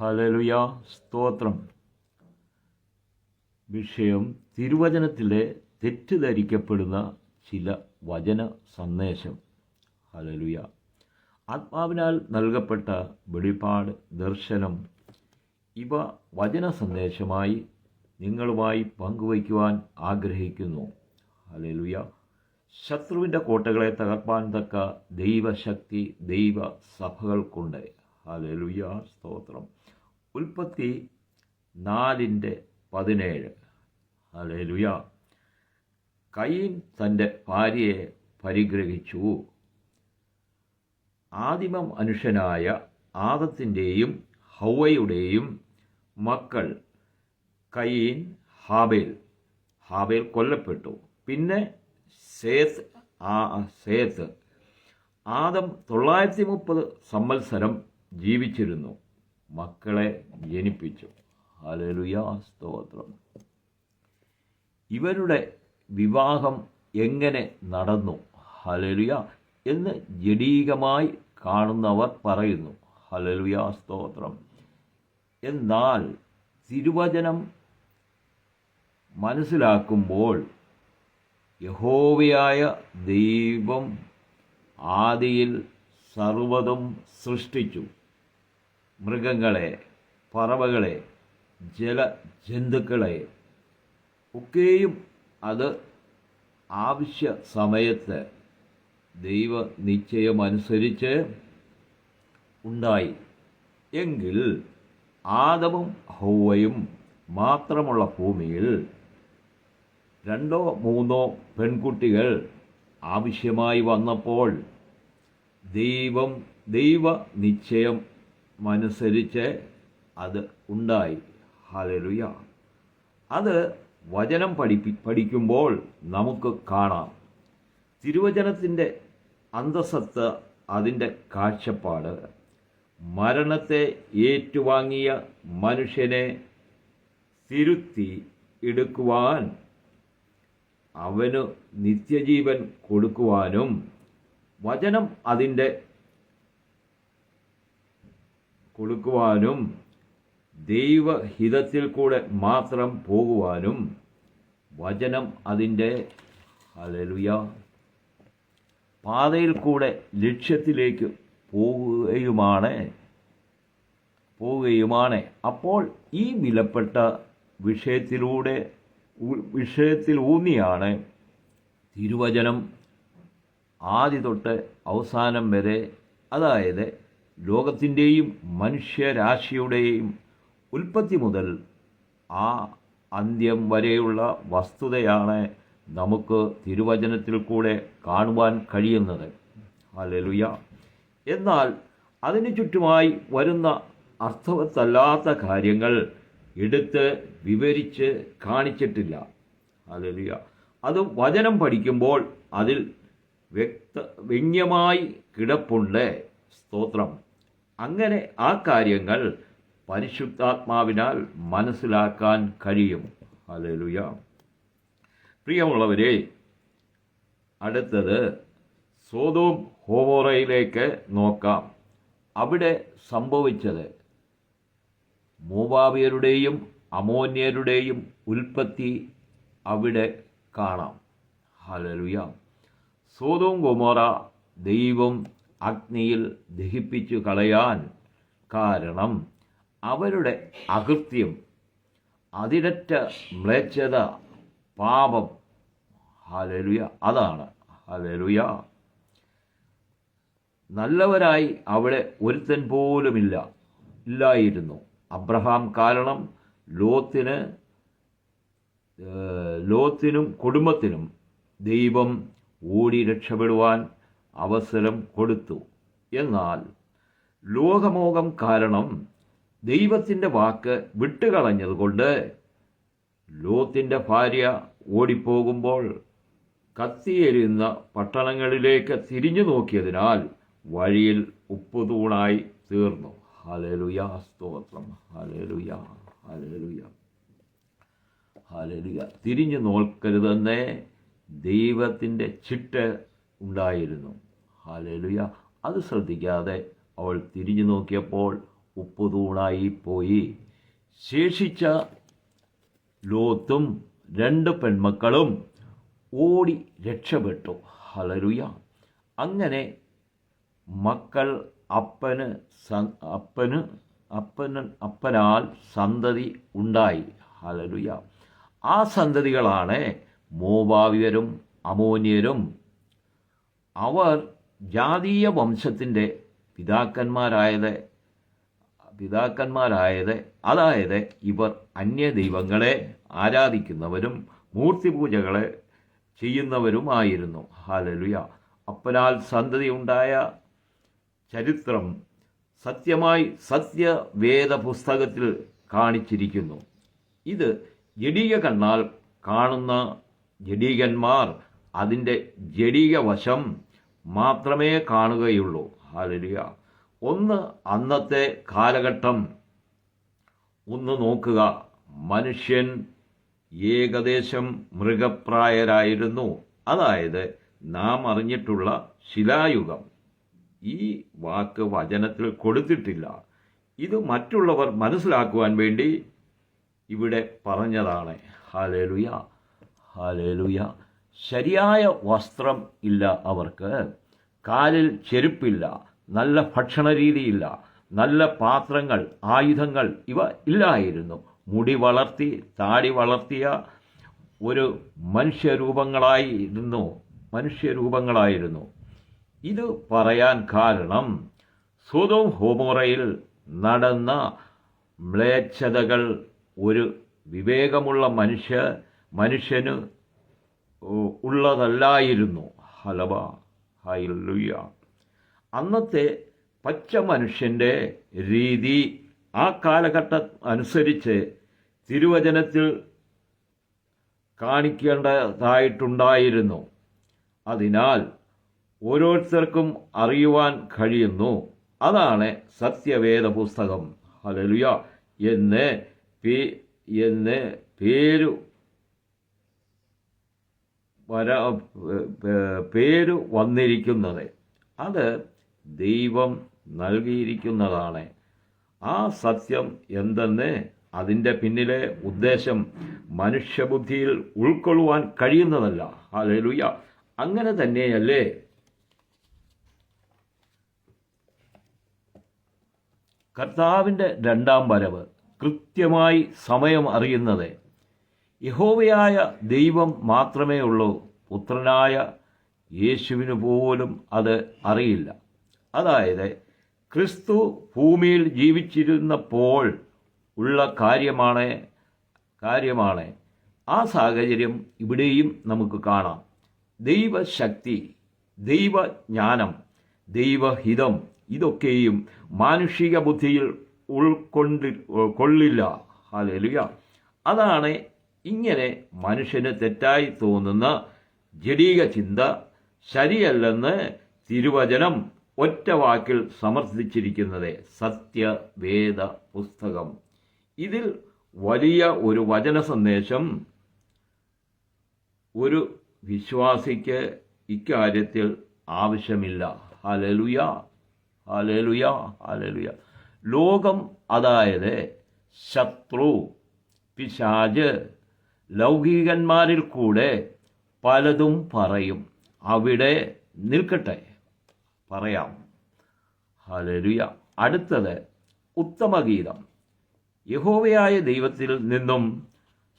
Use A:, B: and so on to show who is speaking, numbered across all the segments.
A: ഹലലുയ സ്തോത്രം. വിഷയം തിരുവചനത്തിലെ തെറ്റിദ്ധരിക്കപ്പെടുന്ന ചില വചന സന്ദേശം. ഹലലുയ ആത്മാവിനാൽ നൽകപ്പെട്ട വെളിപാട് ദർശനം ഇവ വചന സന്ദേശമായി നിങ്ങളുമായി പങ്കുവയ്ക്കുവാൻ ആഗ്രഹിക്കുന്നു. ഹലലുയ ശത്രുവിന്റെ കോട്ടകളെ തകർപ്പാൻ തക്ക ദൈവശക്തി ദൈവ സഭകൾക്കുണ്ട് ഹലലുയ സ്തോത്രം. ഉൽപ്പത്തി നാലിന്റെ പതിനേഴ്. ഹലലുയ കൈൻ തന്റെ ഭാര്യയെ പരിഗ്രഹിച്ചു. ആദിമ മനുഷ്യനായ ആദത്തിന്റെയും ഹൗവയുടെയും മക്കൾ കയീൻ ഹാബേൽ. ഹാബേൽ കൊല്ലപ്പെട്ടു. പിന്നെ സേത്ത് ആ സേത്ത്. ആദം തൊള്ളായിരത്തി മുപ്പത് സംവത്സരം ജീവിച്ചിരുന്നു. മക്കളെ ജനിപ്പിച്ചു. ഹലലുയാ സ്തോത്രം. ഇവരുടെ വിവാഹം എങ്ങനെ നടന്നു? ഹലലുയ എന്ന് ജഡീകമായി കാണുന്നവർ പറയുന്നു. ഹലലുയാ സ്തോത്രം. എന്നാൽ തിരുവചനം മനസ്സിലാക്കുമ്പോൾ യഹോവയായ ദൈവം ആദിയിൽ സർവതും സൃഷ്ടിച്ചു. മൃഗങ്ങളെ പറവകളെ ജല ജന്തുക്കളെ ഒക്കെയും അത് ആവശ്യ സമയത്ത് ദൈവ നിശ്ചയമനുസരിച്ച് ഉണ്ടായി. എങ്കിൽ ആദവും ഹൗവയും മാത്രമുള്ള ഭൂമിയിൽ രണ്ടോ മൂന്നോ പെൺകുട്ടികൾ ആവശ്യമായി വന്നപ്പോൾ ദൈവം ദൈവ നിശ്ചയം അനുസരിച്ച് അത് ഉണ്ടായി. ഹലലുയ അത് വചനം പഠിപ്പി പഠിക്കുമ്പോൾ നമുക്ക് കാണാം. തിരുവചനത്തിന്റെ അന്തസത്ത് അതിന്റെ കാഴ്ചപ്പാട്. മരണത്തെ ഏറ്റുവാങ്ങിയ മനുഷ്യനെ തിരുത്തി എടുക്കുവാൻ അവന് നിത്യജീവൻ കൊടുക്കുവാനും വചനം അതിന്റെ കൊടുക്കുവാനും ദൈവഹിതത്തിൽ കൂടെ മാത്രം പോകുവാനും വചനം അതിന്റെ അലലുയ പാതയിൽ കൂടെ ലക്ഷ്യത്തിലേക്ക് പോവുകയുമാണ് പോവുകയുമാണ് അപ്പോൾ ഈ വിലപ്പെട്ട വിഷയത്തിലൂടെ വിഷയത്തിൽ ഊന്നിയാണ് തിരുവചനം ആദ്യ തൊട്ട് അവസാനം വരെ. അതായത് ലോകത്തിന്റെയും മനുഷ്യരാശിയുടെയും ഉൽപ്പത്തി മുതൽ ആ അന്ത്യം വരെയുള്ള വസ്തുതയാണ് നമുക്ക് തിരുവചനത്തിൽ കൂടെ കാണുവാൻ കഴിയുന്നത്. അലലുയ എന്നാൽ അതിനു ചുറ്റുമായി വരുന്ന അർത്ഥവത്തല്ലാത്ത കാര്യങ്ങൾ എടുത്ത് വിവരിച്ച് കാണിച്ചിട്ടില്ല. അലലുയ അത് വചനം പഠിക്കുമ്പോൾ അതിൽ വ്യക്ത വ്യംഗ്യമായി കിടപ്പുണ്ട് സ്തോത്രം. അങ്ങനെ ആ കാര്യങ്ങൾ പരിശുദ്ധാത്മാവിനാൽ മനസ്സിലാക്കാൻ കഴിയും. അലലുയ പ്രിയമുള്ളവരെ അടുത്തത് സോതോം ഹോമോറയിലേക്ക് നോക്കാം. അവിടെ സംഭവിച്ചത് മൂവാവിയരുടെയും അമോന്യരുടെയും ഉൽപ്പത്തി അവിടെ കാണാം. ഹലലുയ സോതോം ഗോമോറ ദൈവം അഗ്നിയിൽ ദഹിപ്പിച്ചു കളയാൻ കാരണം അവരുടെ അകൃത്യം അതിരറ്റ മ്ലേച്ഛത പാപം. ഹലലുയ അതാണ്. ഹലലുയ നല്ലവരായി അവിടെ ഒരുത്തൻ പോലുമില്ല ഇല്ലായിരുന്നു. അബ്രഹാം കാരണം ലോത്തിന് ലോത്തിനും കുടുംബത്തിനും ദൈവം ഓടി രക്ഷപ്പെടുവാൻ അവസരം കൊടുത്തു. എന്നാൽ ലോകമോഹം കാരണം ദൈവത്തിന്റെ വാക്ക് വിട്ടുകളഞ്ഞതുകൊണ്ട് ലോത്തിന്റെ ഭാര്യ ഓടിപ്പോകുമ്പോൾ കത്തിയെരിയുന്ന പട്ടണങ്ങളിലേക്ക് തിരിഞ്ഞു നോക്കിയതിനാൽ വഴിയിൽ ഉപ്പുതൂണായി തീർന്നു. ഹലലുയ സ്തോത്രം. ഹലലുയ ഹലലുയ ഹലലുയ തിരിഞ്ഞു നോക്കരുതെന്നേ ദൈവത്തിന്റെ ചിട്ട് ഉണ്ടായിരുന്നു. ഹാലലുയ അത് ശ്രദ്ധിക്കാതെ അവൾ തിരിഞ്ഞു നോക്കിയപ്പോൾ ഉപ്പുതൂണായി പോയി. ശേഷിച്ച ലോത്തും രണ്ട് പെൺമക്കളും ഓടി രക്ഷപ്പെട്ടു. ഹലരുയ അങ്ങനെ മക്കൾ അപ്പന് അപ്പന് അപ്പന് അപ്പനാൽ സന്തതി ഉണ്ടായി. ഹലരുയ ആ സന്തതികളാണ് മോവാവിയരും അമോന്യരും അവർ ജാതീയ വംശത്തിന്റെ പിതാക്കന്മാരായത് പിതാക്കന്മാരായത് അതായത് ഇവർ അന്യ ദൈവങ്ങളെ ആരാധിക്കുന്നവരും മൂർത്തി പൂജകളെ ചെയ്യുന്നവരുമായിരുന്നു. ഹാലലുയ അപ്പനാൽ സന്തതി ഉണ്ടായ ചരിത്രം സത്യമായി സത്യവേദ പുസ്തകത്തിൽ കാണിച്ചിരിക്കുന്നു. ഇത് ജഡീക കണ്ണാൽ കാണുന്ന ജഡീകന്മാർ അതിന്റെ ജഡീക വശം മാത്രമേ കാണുകയുള്ളൂ. ഹാലലിയ ഒന്ന് അന്നത്തെ കാലഘട്ടം. ഒന്ന് നോക്കുക. മനുഷ്യൻ ഏകദേശം മൃഗപ്രായരായിരുന്നു. അതായത് നാം അറിഞ്ഞിട്ടുള്ള ശിലായുഗം. ഈ വാക്ക് വചനത്തിൽ കൊടുത്തിട്ടില്ല. ഇത് മറ്റുള്ളവർ മനസ്സിലാക്കുവാൻ വേണ്ടി ഇവിടെ പറഞ്ഞതാണ്. ഹാലേലുയ ഹാലേലുയ ശരിയായ വസ്ത്രം ഇല്ല അവർക്ക്. കാലിൽ ചെരുപ്പില്ല. നല്ല ഭക്ഷണ രീതിയില്ല നല്ല പാത്രങ്ങൾ ആയുധങ്ങൾ ഇവ ഇല്ലായിരുന്നു. മുടി വളർത്തി താടി വളർത്തിയ ഒരു മനുഷ്യരൂപങ്ങളായിരുന്നു. മനുഷ്യരൂപങ്ങളായിരുന്നു. ഇത് പറയാൻ കാരണം സ്വതവും ഹോമോറയിൽ നടന്ന മ്ലേച്ഛതകൾ ഒരു വിവേകമുള്ള മനുഷ്യ മനുഷ്യന് ഉള്ളതല്ലായിരുന്നു. ഹലബ. ഹൈലുയ്യ അന്നത്തെ പച്ച മനുഷ്യന്റെ രീതി ആ കാലഘട്ടം അനുസരിച്ച് തിരുവചനത്തിൽ കാണിക്കേണ്ടതായിട്ടുണ്ടായിരുന്നു. അതിനാൽ ഓരോരുത്തർക്കും അറിയുവാൻ കഴിയുന്നു. അതാണ് സത്യവേദ പുസ്തകം ഹലലുയ എന്ന് പേ- എന്ന് പേരു വര പേര് വന്നിരിക്കുന്നത്. അത് ദൈവം നൽകിയിരിക്കുന്നതാണ്. ആ സത്യം എന്തെന്ന് അതിന്റെ പിന്നിലെ ഉദ്ദേശം മനുഷ്യബുദ്ധിയിൽ ഉൾക്കൊള്ളുവാൻ കഴിയുന്നതല്ല. ഹല്ലേലൂയ. അങ്ങനെ തന്നെയല്ലേ? കർത്താവിന്റെ രണ്ടാം വരവ് കൃത്യമായി സമയം അറിയുന്നത്. യഹോവയായ ദൈവം മാത്രമേ ഉള്ളൂ. പുത്രനായ യേശുവിന് പോലും അത് അറിയില്ല. അതായത് ക്രിസ്തു ഭൂമിയിൽ ജീവിച്ചിരുന്നപ്പോൾ ഉള്ള കാര്യമാണ് കാര്യമാണ് ആ സാഹചര്യം ഇവിടെയും നമുക്ക് കാണാം. ദൈവശക്തി ദൈവജ്ഞാനം ദൈവഹിതം ഇതൊക്കെയും മാനുഷിക ബുദ്ധിയിൽ ഉൾക്കൊണ്ടി കൊള്ളില്ല. അതെല്ലുക അതാണ് ഇങ്ങനെ മനുഷ്യന് തെറ്റായി തോന്നുന്ന ജഡീക ചിന്ത ശരിയല്ലെന്ന് തിരുവചനം ഒറ്റ വാക്കിൽ സമർത്ഥിച്ചിരിക്കുന്നത് സത്യവേദ പുസ്തകം. ഇതിൽ വലിയ ഒരു വചന സന്ദേശം ഒരു വിശ്വാസിക്ക് ഇക്കാര്യത്തിൽ ആവശ്യമില്ല. ഹലലുയ ഹലലുയ ഹലലുയ ലോകം അതായത് ശത്രു പിശാജ് ലൗകികന്മാരിൽ കൂടെ പലതും പറയും. അവിടെ നിൽക്കട്ടെ പറയാം. ഹലരുയ അടുത്തത് ഉത്തമഗീതം യഹോവയായ ദൈവത്തിൽ നിന്നും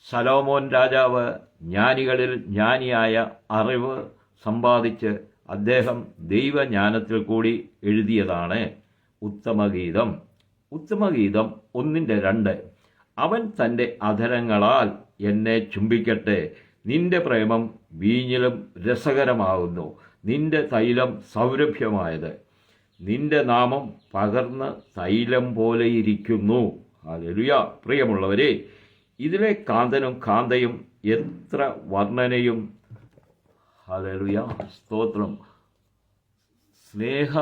A: സലോമോൻ രാജാവ് ജ്ഞാനികളിൽ ജ്ഞാനിയായ അറിവ് സമ്പാദിച്ച് അദ്ദേഹം ദൈവജ്ഞാനത്തിൽ കൂടി എഴുതിയതാണ് ഉത്തമഗീതം ഉത്തമഗീതം ഒന്നിന്റെ രണ്ട്. അവൻ തന്റെ അധരങ്ങളാൽ എന്നെ ചുംബിക്കട്ടെ. നിന്റെ പ്രേമം വീഞ്ഞിലും രസകരമാകുന്നു നിന്റെ തൈലം സൗരഭ്യമായത്. നിന്റെ നാമം പകർന്ന് തൈലം പോലെയിരിക്കുന്നു ഹല്ലേലൂയ. പ്രിയമുള്ളവരെ ഇതിലെ കാന്തനും കാന്തയും എത്ര വർണനയും. ഹല്ലേലൂയ. സ്തോത്രം. സ്നേഹ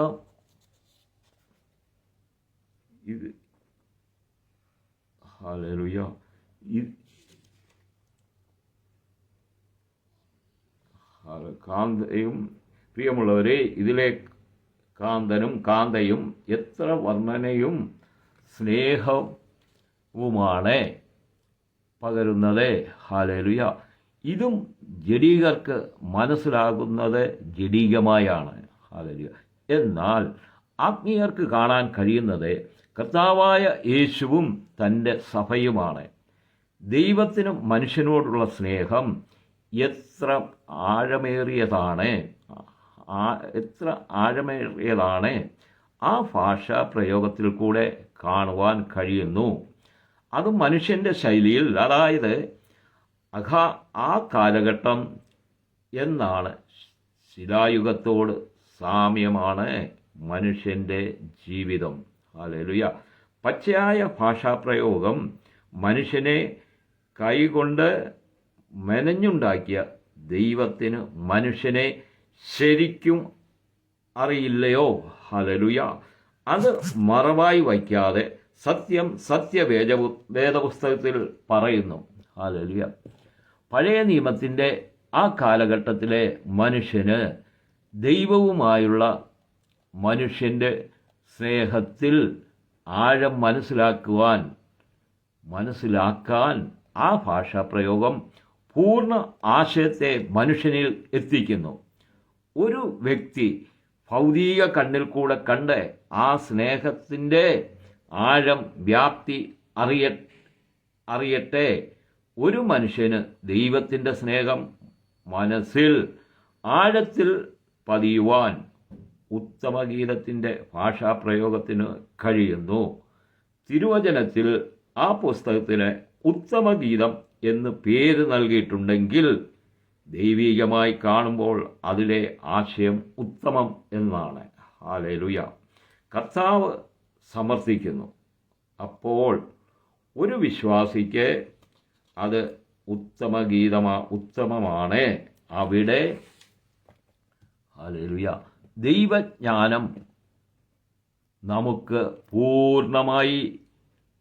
A: ഇത് ഹല- കാന്തയും പ്രിയമുള്ളവരെ ഇതിലെ കാന്തനും കാന്തയും എത്ര വർണനയും സ്നേഹവുമാണ് പകരുന്നത്. ഹാലലുയ ഇതും ജഡീകർക്ക് മനസ്സിലാകുന്നത് ജഡീകമായാണ്. ഹാലലുയ എന്നാൽ ആത്മീയർക്ക് കാണാൻ കഴിയുന്നത് കർത്താവായ യേശുവും തന്റെ സഭയുമാണ്. ദൈവത്തിനും മനുഷ്യനോടുള്ള സ്നേഹം എത്ര ആഴമേറിയതാണ്? എത്ര ആഴമേറിയതാണ്? ആ ഭാഷാ പ്രയോഗത്തിൽ കൂടെ കാണുവാൻ കഴിയുന്നു. അത് മനുഷ്യന്റെ ശൈലിയിൽ അതായത് അഘ ആ കാലഘട്ടം എന്നാണ്. ശിലായുഗത്തോട് സാമ്യമാണ് മനുഷ്യന്റെ ജീവിതം. ഹാലേലുയ പച്ചയായ ഭാഷാപ്രയോഗം മനുഷ്യനെ കൈകൊണ്ട് മെനഞ്ഞുണ്ടാക്കിയ ദൈവത്തിന് മനുഷ്യനെ ശരിക്കും അറിയില്ലയോ? ഹലലുയ അത് മറവായി വയ്ക്കാതെ സത്യം സത്യവേദ വേദപുസ്തകത്തിൽ പറയുന്നു. ഹലലുയ പഴയ നിയമത്തിന്റെ ആ കാലഘട്ടത്തിലെ മനുഷ്യന് ദൈവവുമായുള്ള മനുഷ്യന്റെ സ്നേഹത്തിൽ ആഴം മനസ്സിലാക്കുവാൻ മനസ്സിലാക്കാൻ ആ ഭാഷാപ്രയോഗം പൂർണ ആശയത്തെ മനുഷ്യനിൽ എത്തിക്കുന്നു. ഒരു വ്യക്തി ഭൗതിക കണ്ണിൽ കൂടെ കണ്ട് ആ സ്നേഹത്തിന്റെ ആഴം വ്യാപ്തി അറിയ അറിയട്ടെ. ഒരു മനുഷ്യന് ദൈവത്തിന്റെ സ്നേഹം മനസ്സിൽ ആഴത്തിൽ പതിയുവാൻ ഉത്തമഗീതത്തിന്റെ ഭാഷാപ്രയോഗത്തിന് കഴിയുന്നു. തിരുവചനത്തിൽ ആ പുസ്തകത്തിലെ ഉത്തമഗീതം എന്ന് പേര് നൽകിയിട്ടുണ്ടെങ്കിൽ ദൈവീകമായി കാണുമ്പോൾ അതിലെ ആശയം ഉത്തമം എന്നാണ്. ആലേലുയ കർത്താവ് സമർത്ഥിക്കുന്നു. അപ്പോൾ ഒരു വിശ്വാസിക്ക് അത് ഉത്തമ ഗീതമാ ഉത്തമമാണ്. അവിടെ ആലേലുയ ദൈവജ്ഞാനം നമുക്ക് പൂർണമായി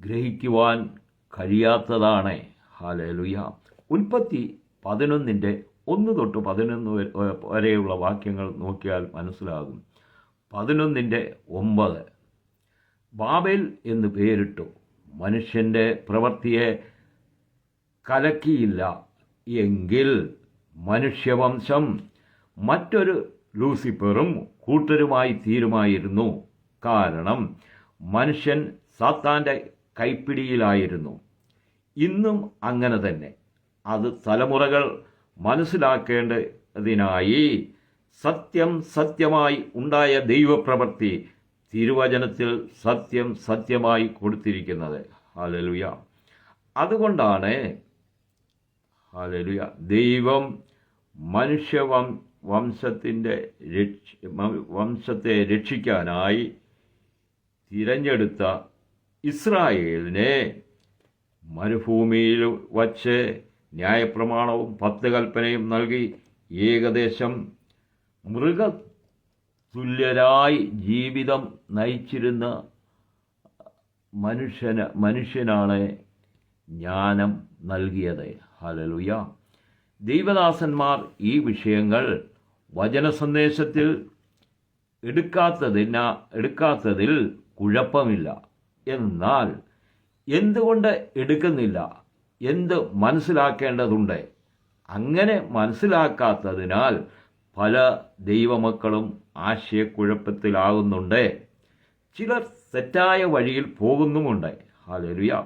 A: ഗ്രഹിക്കുവാൻ കഴിയാത്തതാണ്. ഹാലേലുയ. ഉൽപ്പത്തി പതിനൊന്നിന്റെ ഒന്ന് തൊട്ട് പതിനൊന്ന് വരെ- വരെയുള്ള വാക്യങ്ങൾ നോക്കിയാൽ മനസ്സിലാകും. പതിനൊന്നിന്റെ ഒമ്പത്. ബാബേൽ എന്ന് പേരിട്ടു. മനുഷ്യന്റെ പ്രവൃത്തിയെ കലക്കിയില്ല. എങ്കിൽ മനുഷ്യവംശം മറ്റൊരു ലൂസിഫറും കൂട്ടരുമായി തീരുമായിരുന്നു. കാരണം മനുഷ്യൻ സാത്താന്റെ കൈപ്പിടിയിലായിരുന്നു. ഇന്നും അങ്ങനെ തന്നെ. അത് തലമുറകൾ മനസ്സിലാക്കേണ്ടതിനായി സത്യം സത്യമായി ഉണ്ടായ ദൈവപ്രവൃത്തി തിരുവചനത്തിൽ സത്യം സത്യമായി കൊടുത്തിരിക്കുന്നത്. ഹാലലുയ അതുകൊണ്ടാണ് ഹാലലുയ ദൈവം മനുഷ്യവം വംശത്തിന്റെ രക്ഷ വംശത്തെ രക്ഷിക്കാനായി തിരഞ്ഞെടുത്ത ഇസ്രായേലിനെ മരുഭൂമിയിൽ വച്ച് ന്യായപ്രമാണവും പത്ത് കൽപ്പനയും നൽകി ഏകദേശം മൃഗ തുല്യരായി ജീവിതം നയിച്ചിരുന്ന മനുഷ്യന് മനുഷ്യനാണ് ജ്ഞാനം നൽകിയത്. ഹലലുയ ദൈവദാസന്മാർ ഈ വിഷയങ്ങൾ വചന സന്ദേശത്തിൽ എടുക്കാത്തതിന എടുക്കാത്തതിൽ കുഴപ്പമില്ല. എന്നാൽ എന്തുകൊണ്ട് എടുക്കുന്നില്ല? എന്ത് മനസ്സിലാക്കേണ്ടതുണ്ട്? അങ്ങനെ മനസ്സിലാക്കാത്തതിനാൽ പല ദൈവമക്കളും ആശയക്കുഴപ്പത്തിലാകുന്നുണ്ട്. ചിലർ തെറ്റായ വഴിയിൽ പോകുന്നുമുണ്ട്. ഹാലലുയ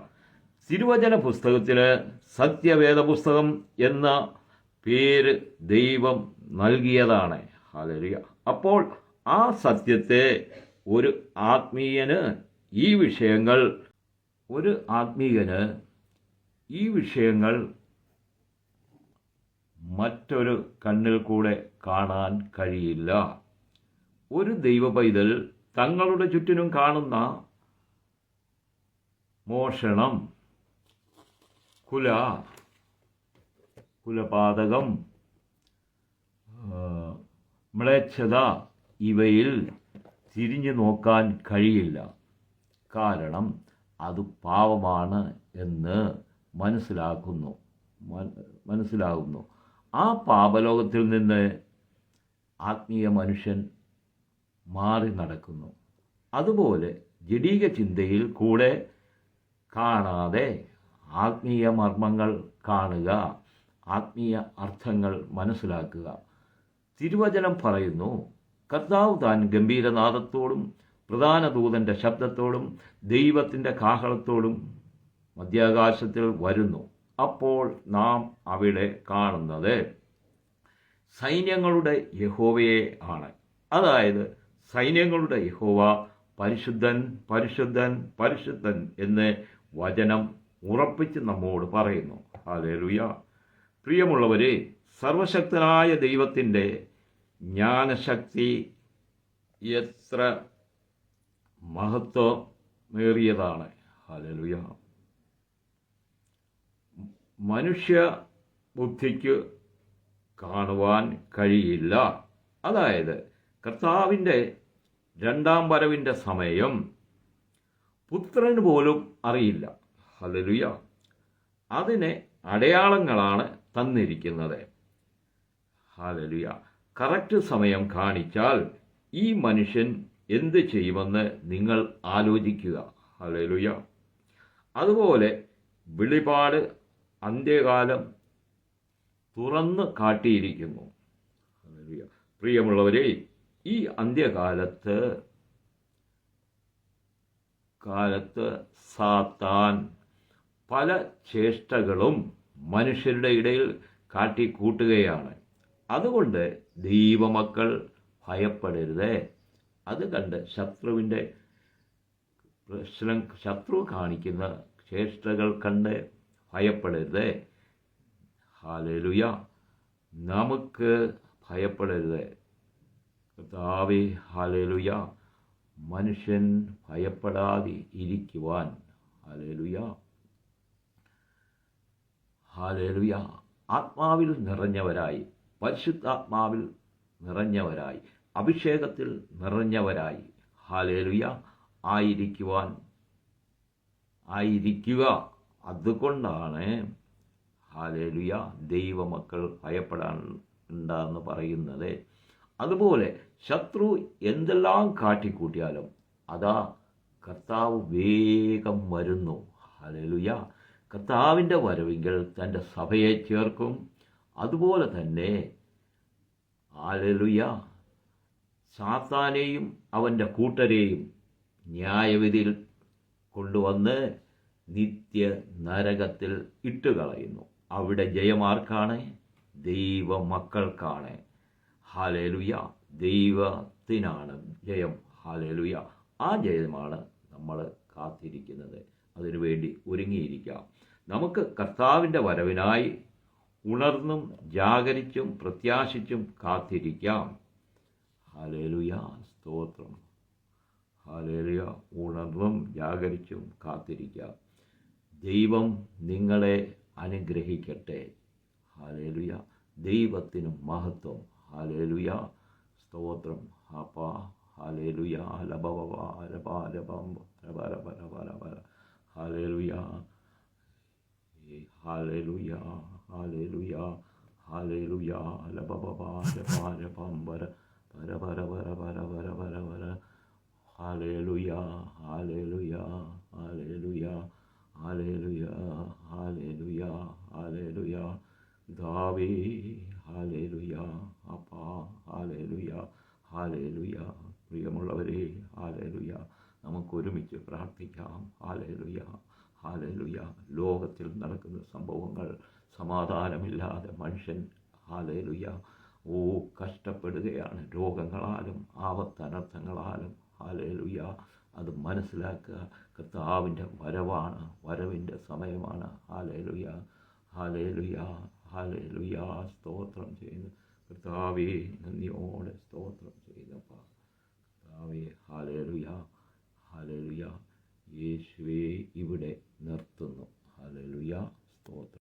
A: തിരുവചന പുസ്തകത്തിന് സത്യവേദ പുസ്തകം എന്ന പേര് ദൈവം നൽകിയതാണ്. ഹാലലുയ അപ്പോൾ ആ സത്യത്തെ ഒരു ആത്മീയന് ഈ വിഷയങ്ങൾ ഒരു ആത്മീയന് ഈ വിഷയങ്ങൾ മറ്റൊരു കണ്ണിൽ കൂടെ കാണാൻ കഴിയില്ല. ഒരു ദൈവ പൈതൽ തങ്ങളുടെ ചുറ്റിനും കാണുന്ന മോഷണം കുല കുലപാതകം മ്ലേച്ഛത ഇവയിൽ തിരിഞ്ഞു നോക്കാൻ കഴിയില്ല. കാരണം അത് പാവമാണ് എന്ന് മനസ്സിലാക്കുന്നു. മന- മനസ്സിലാകുന്നു. ആ പാപലോകത്തിൽ നിന്ന് ആത്മീയ മനുഷ്യൻ മാറി നടക്കുന്നു. അതുപോലെ ജഡീക ചിന്തയിൽ കൂടെ കാണാതെ ആത്മീയ മർമ്മങ്ങൾ കാണുക ആത്മീയ അർത്ഥങ്ങൾ മനസ്സിലാക്കുക. തിരുവചനം പറയുന്നു കർത്താവ് താൻ ഗംഭീരനാദത്തോടും പ്രധാന ദൂതന്റെ ശബ്ദത്തോടും ദൈവത്തിന്റെ കാഹളത്തോടും മധ്യാകാശത്തിൽ വരുന്നു. അപ്പോൾ നാം അവിടെ കാണുന്നത് സൈന്യങ്ങളുടെ യഹോവയെ ആണ്. അതായത് സൈന്യങ്ങളുടെ യഹോവ പരിശുദ്ധൻ പരിശുദ്ധൻ പരിശുദ്ധൻ എന്ന് വചനം ഉറപ്പിച്ച് നമ്മോട് പറയുന്നു. ഹാലേലുയ പ്രിയമുള്ളവരെ സർവശക്തനായ ദൈവത്തിന്റെ ജ്ഞാനശക്തി എത്ര മഹത്വമേറിയതാണ് അലലുയ മനുഷ്യ ബുദ്ധിക്ക് കാണുവാൻ കഴിയില്ല. അതായത് കർത്താവിന്റെ രണ്ടാം വരവിന്റെ സമയം പുത്രന് പോലും അറിയില്ല. ഹലലുയ അതിനെ അടയാളങ്ങളാണ് തന്നിരിക്കുന്നത്. ഹലലുയ കറക്റ്റ് സമയം കാണിച്ചാൽ ഈ മനുഷ്യൻ എന്ത് ചെയ്യുമെന്ന് നിങ്ങൾ ആലോചിക്കുക. ഹലലുയ അതുപോലെ വെളിപാട് അന്ത്യകാലം തുറന്ന് കാട്ടിയിരിക്കുന്നു. പ്രിയമുള്ളവരെ ഈ അന്ത്യകാലത്ത് കാലത്ത് സാത്താൻ പല ചേഷ്ടകളും മനുഷ്യരുടെ ഇടയിൽ കാട്ടിക്കൂട്ടുകയാണ്. അതുകൊണ്ട് ദൈവമക്കൾ ഭയപ്പെടരുത്. അത് കണ്ട് ശത്രുവിന്റെ പ്രശ്നം ശത്രു കാണിക്കുന്ന ചേഷ്ടകൾ കണ്ട് ഭയപ്പെടരുത്. ഹാലലുയ. നമുക്ക് ഭയപ്പെടരുത്. കർത്താവെ ഹാലലുയ. മനുഷ്യൻ ഭയപ്പെടാതെ ഇരിക്കുവാൻ. ഹാലലുയ. ഹാലലുയ. ആത്മാവിൽ നിറഞ്ഞവരായി. പരിശുദ്ധാത്മാവിൽ നിറഞ്ഞവരായി. അഭിഷേകത്തിൽ നിറഞ്ഞവരായി. ഹാലേലുയ ആയിരിക്കുവാൻ. ആയിരിക്കുക. അതുകൊണ്ടാണ് ഹാലേലുയ ദൈവമക്കൾ ഭയപ്പെടാൻ ഉണ്ടെന്ന് പറയുന്നത്. അതുപോലെ ശത്രു എന്തെല്ലാം കാട്ടിക്കൂട്ടിയാലും അതാ കർത്താവ് വേഗം വരുന്നു. ഹാലേലുയ കർത്താവിന്റെ വരവെങ്കിൽ തന്റെ സഭയെ ചേർക്കും. അതുപോലെ തന്നെ ഹാലേലുയ സാത്താനെയും അവന്റെ കൂട്ടരെയും ന്യായവിധിയിൽ കൊണ്ടുവന്ന് നിത്യ നരകത്തിൽ ഇട്ടുകളയുന്നു. അവിടെ ജയമാർക്കാണ് ദൈവ മക്കൾക്കാണ് ഹാലേലുയ ദൈവത്തിനാണ് ജയം. ഹാലേലുയ ആ ജയമാണ് നമ്മൾ കാത്തിരിക്കുന്നത്. അതിനുവേണ്ടി ഒരുങ്ങിയിരിക്കാം. നമുക്ക് കർത്താവിന്റെ വരവിനായി ഉണർന്നും ജാഗരിച്ചും പ്രത്യാശിച്ചും കാത്തിരിക്കാം. ഹാലേലുയ സ്തോത്രം. ഹാലേലുയ ഉണർന്നും ജാഗരിച്ചും കാത്തിരിക്കുക ദൈവം നിങ്ങളെ അനുഗ്രഹിക്കട്ടെ. ഹാലേലുയ ദൈവത്തിന് മഹത്വം. ഹാലേലുയ സ്തോത്രം. ഹപ ഹാലേലുയ ലബവ ലബ ലബം ലബ ലബ ലബ ലബ ഹാലേലുയ ഹാലേലുയ ഹാലേലുയ ഹാലേലുയ ലബബ ലബ ലബം വര Para, para, para, para, para, para, para. Hallelujah, hallelujah, hallelujah, hallelujah, hallelujah, hallelujah. ദാവി ഹാലേലുയ അപ്പാ ഹാലേലുയ ഹാലേലുയ പ്രിയമുള്ളവരെ ഹാലേലുയ നമുക്കൊരുമിച്ച് പ്രാർത്ഥിക്കാം ഹാലേലുയ ഹാലേലുയ ലോകത്തിൽ നടക്കുന്ന സംഭവങ്ങൾ സമാധാനമില്ലാതെ മനുഷ്യൻ ഹാലേലുയ ഓ കഷ്ടപ്പെടുകയാണ് രോഗങ്ങളാലും ആപത്തനർത്ഥങ്ങളാലും. ഹാലലുയ അത് മനസ്സിലാക്കുക. കർത്താവിന്റെ വരവാണ് വരവിന്റെ സമയമാണ്. ഹാലേലുയ ഹാലേലുയ ഹാലേലുയ സ്തോത്രം ചെയ്യുന്നു കർത്താവേ നന്ദിയോടെ സ്തോത്രം ചെയ്തപ്പാ. കർത്താവേ ഹാലേലുയ ഹാലേലുയ യേശുവേ ഇവിടെ നിർത്തുന്നു. ഹാലലുയ സ്തോത്രം.